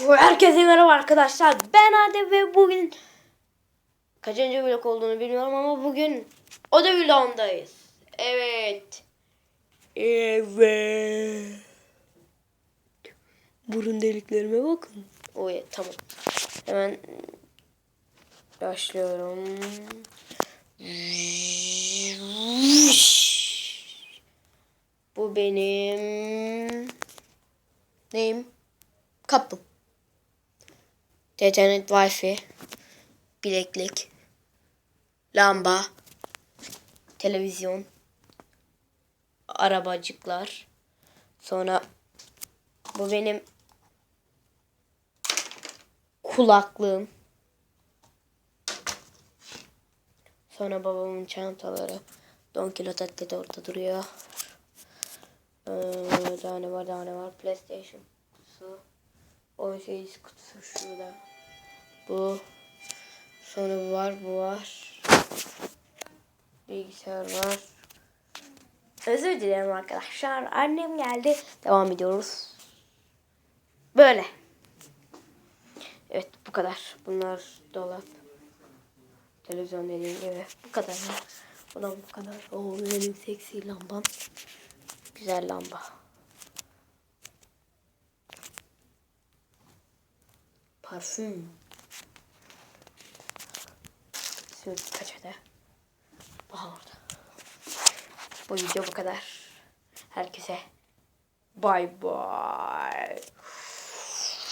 Herkese merhaba arkadaşlar. Ben Adem ve bugün kaçıncı vlog olduğunu bilmiyorum ama bugün o da vlogundayız. Evet. Evet. Burun deliklerime bakın. O evet, tamam. Hemen başlıyorum. Bu benim neyim? Kapım. Ethernet Wi-Fi. Bileklik. Lamba. Televizyon. Arabacıklar. Sonra bu benim kulaklığım. Sonra babamın çantaları. Don Kilot atleti orada duruyor. Ee, daha ne var daha ne var. PlayStation kutusu. Oyun şeysi kutusu şurada. Bu. Sonra bu var bu var. Bilgisayar var. Özür dilerim arkadaşlar. Annem geldi. Devam ediyoruz. Böyle. Evet bu kadar. Bunlar dolap. Televizyon dediğim gibi. Bu kadar. Ulan bu kadar. Oo benim seksi lambam. Güzel lamba. Parfüm. Şimdi kaçada? Aha orada. Bu video bu kadar. Herkese bay bay.